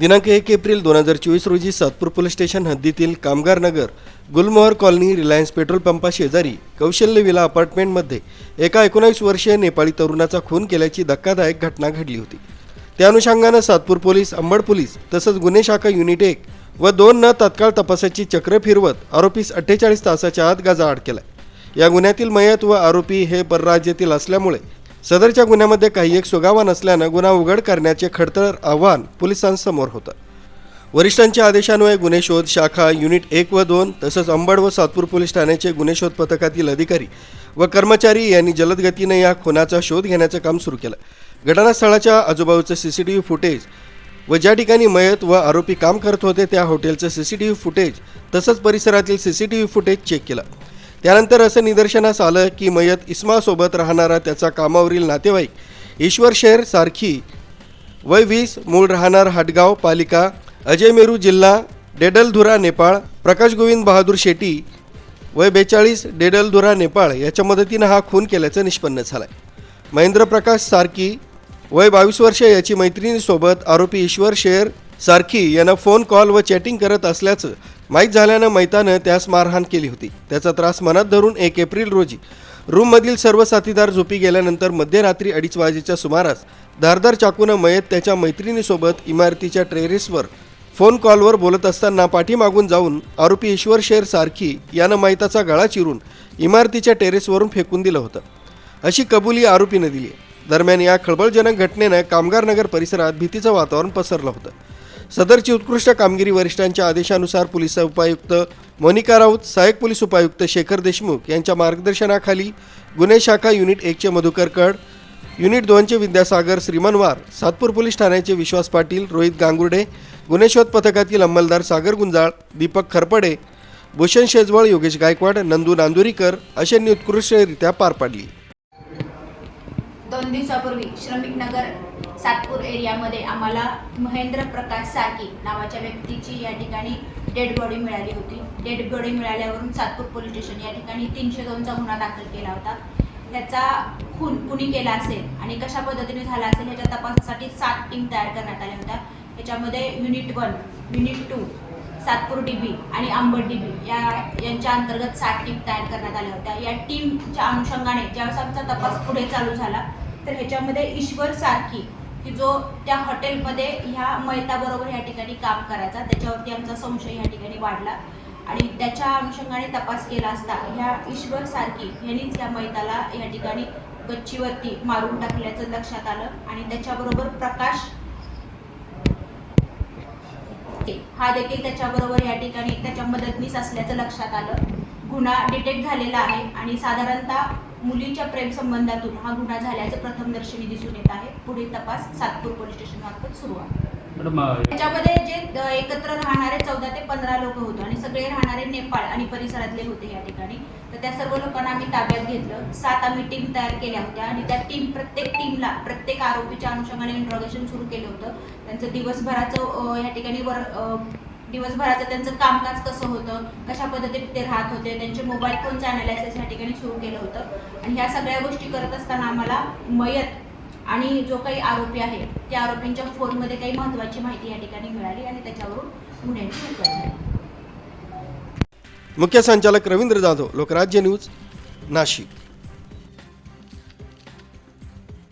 दिनांक एक एप्रिल दोन हजार चोवीस रोजी सातपूर पोलीस स्टेशन हद्दीतील कामगार नगर गुलमोहर कॉलनी रिलायन्स पेट्रोल पंपा शेजारी कौशल्य विला अपार्टमेंटमध्ये एका एकोणावीस वर्षीय नेपाळी तरुणाचा खून केल्याची धक्कादायक घटना घडली होती. त्या अनुषंगानं सातपूर पोलीस अंबड पोलीस तसंच गुन्हे शाखा युनिट एक व दोन न तत्काळ तपासाची चक्र फिरवत आरोपीस अठ्ठेचाळीस तासाच्या आत गाजाआड केला या गुन्ह्यातील मयत व आरोपी हे परराज्यातील असल्यामुळे सदरच्या गुन्ह्यामध्ये काही एक सुगावा नसल्यानं गुन्हा उघड करण्याचे खडतर आव्हान पोलिसांसमोर होतं. वरिष्ठांच्या आदेशान्वये गुन्हे शोध शाखा युनिट एक व दोन तसंच अंबड व सातपूर पोलीस ठाण्याचे गुन्हे शोध पथकातील अधिकारी व कर्मचारी यांनी जलद गतीने या खुनाचा शोध घेण्याचं काम सुरू केलं. घटनास्थळाच्या आजूबाजूचं C C T V footage व ज्या ठिकाणी मयत व आरोपी काम करत होते त्या हॉटेलचं C C T V footage तसंच परिसरातील C C T V footage check केलं. त्यानंतर असं निदर्शनास आलं की मयत इस्मासोबत राहणारा त्याचा कामावरील नातेवाईक ईश्वर शेर सारखी वय वीस मूळ राहणार हाटगाव पालिका अजय मेरू जिल्हा डेडलधुरा नेपाळ प्रकाश गोविंद बहादूर शेट्टी वय बेचाळीस डेडलधुरा नेपाळ याच्या मदतीनं हा खून केल्याचं निष्पन्न झालं महेंद्र प्रकाश सारखी वय बावीस वर्ष याची मैत्रिणीसोबत आरोपी ईश्वर शेर सारखी यानं फोन कॉल व चॅटिंग करत असल्याचं माहीत झाल्यानं मैतानं त्यास मारहाण केली होती. त्याचा त्रास मनात धरून एक एप्रिल रोजी रूममधील सर्व साथीदार झोपी गेल्यानंतर मध्यरात्री अडीच वाजेच्या सुमारास धारदार चाकूनं मयत त्याच्या मैत्रिणीसोबत इमारतीच्या टेरेसवर फोन कॉलवर बोलत असताना पाठीमागून जाऊन आरोपी ईश्वर शेर सारखी यानं मैताचा गळा चिरून इमारतीच्या टेरेसवरून फेकून दिलं होतं. अशी कबुली आरोपीनं दिली दरम्यान या खळबळजनक घटनेनं कामगार नगर परिसरात भीतीचं वातावरण पसरलं होतं. सदरची उत्कृष्ट कामगिरी वरिष्ठांच्या आदेशानुसार पोलीस उपायुक्त मोनिका राऊत सहाय्यक पोलीस उपायुक्त शेखर देशमुख यांच्या मार्गदर्शनाखाली गुन्हे शाखा युनिट एकचे मधुकर कड युनिट दोनचे विद्यासागर श्रीमनवार सातपूर पोलीस ठाण्याचे विश्वास पाटील रोहित गांगुर्डे गुन्हे शोध पथकातील अंमलदार सागर गुंजाळ दीपक खरपडे भूषण शेजवळ योगेश गायकवाड नंदू नांदुरीकर अशांनी उत्कृष्टरित्या पार पाडली. दोन दिवसापूर्वी श्रमिक नगर सातपूर एरियामध्ये आम्हाला महेंद्र प्रकाश साकी नावाच्या व्यक्तीची या ठिकाणी डेड बॉडी मिळाली होती. डेड बॉडी मिळाल्यावरून सातपूर पोलीस स्टेशन या ठिकाणी तीनशे दोनचा गुन्हा दाखल केला होता. त्याचा खून कुणी केला असेल आणि कशा पद्धतीने झाला असेल याच्या तपासासाठी सात टीम तयार करण्यात आल्या होत्या. याच्यामध्ये unit one unit two Satpur DB आणि आंबट डीबी या यांच्या अंतर्गत सात टीम तयार करण्यात आल्या होत्या. या टीमच्या अनुषंगाने ज्यावेळेस आमचा तपास पुढे चालू झाला तर ह्याच्यामध्ये ईश्वर सारखी की जो त्या हॉटेलमध्ये ह्या मैताबरोबर या ठिकाणी काम करायचा त्याच्यावरती आमचा संशय या ठिकाणी वाढला. आणि त्याच्या अनुषंगाने तपास केला असता ह्या ईश्वर सारखी ह्यांनीच या मैताला या ठिकाणी गच्चीवरती मारून टाकल्याचं लक्षात आलं आणि त्याच्याबरोबर प्रकाश हा देखील त्याच्याबरोबर या ठिकाणी त्याच्या मदतनीस असल्याचं लक्षात आलं. गुन्हा डिटेक्ट झालेला आहे आणि साधारणतः मुलीच्या प्रेमसंबंधातून हा गुन्हा झाल्याचं प्रथमदर्शनी दिसून येत आहे. पुढील तपास सातपूर पोलीस स्टेशन मार्फत सुरू आहे. त्याच्यामध्ये जे एकत्र राहणारे चौदा ते पंधरा लोक होते आणि सगळे राहणारे नेपाळ आणि परिसरातले होते या ठिकाणी. तर त्या सर्व लोकांना आम्ही ताब्यात घेतलं. सात आम्ही टीम तयार केल्या होत्या आणि त्या टीम प्रत्येक टीमला प्रत्येक आरोपीच्या अनुषंगाने इंट्रोगेशन सुरू केलं होतं. त्यांचं दिवसभराचं या ठिकाणी वर दिवसभराचं त्यांचं कामकाज कसं होतं कशा पद्धतीने ते राहत होते त्यांचे मोबाईल फोनचं अनालिसिस या ठिकाणी सुरू केलं होतं. आणि ह्या सगळ्या गोष्टी करत असताना आम्हाला मयत आणि जो काही आरोपी आहे त्या आरोपींच्या फोनमध्ये काही महत्त्वाची माहिती या ठिकाणी मिळाली आणि त्याच्यावरून गुन्ह्याची झाली. मुख्य संचालक रवींद्र जाधव लोकराज्य न्यूज नाशिक.